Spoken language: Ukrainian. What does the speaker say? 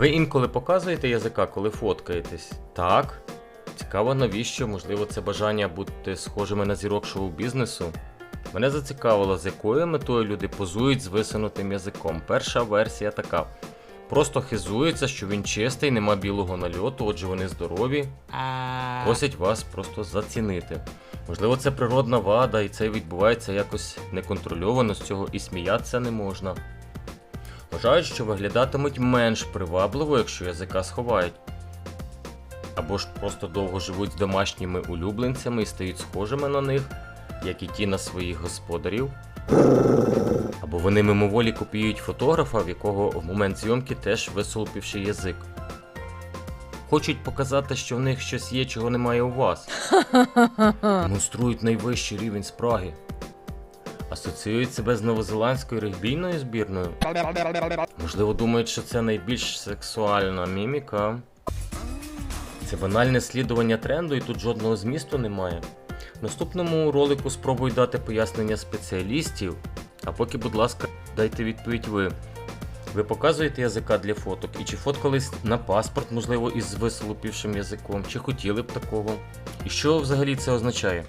Ви інколи показуєте язика, коли фоткаєтесь? Так. Цікаво, навіщо? Можливо, це бажання бути схожими на зірок шоу-бізнесу? Мене зацікавило, з якою метою люди позують з висунутим язиком. Перша версія така. Просто хизуються, що він чистий, нема білого нальоту, отже вони здорові. Просять вас просто зацінити. Можливо, це природна вада, і це відбувається якось неконтрольовано, з цього і сміятися не можна. Вважають, що виглядатимуть менш привабливо, якщо язика сховають. Або ж просто довго живуть з домашніми улюбленцями і стають схожими на них, як і ті на своїх господарів. Або вони мимоволі копіюють фотографа, в якого в момент зйомки теж висолпівши язик. Хочуть показати, що в них щось є, чого немає у вас. Демонструють найвищий рівень спраги. Асоціюють себе з новозеландською регбійною збірною. Можливо, думають, що це найбільш сексуальна міміка. Це банальне слідування тренду, і тут жодного змісту немає. В наступному ролику спробую дати пояснення спеціалістів, а поки, будь ласка, дайте відповідь ви. Ви показуєте язика для фоток, і чи фоткались на паспорт, можливо, із висолопівшим язиком, чи хотіли б такого? І що взагалі це означає?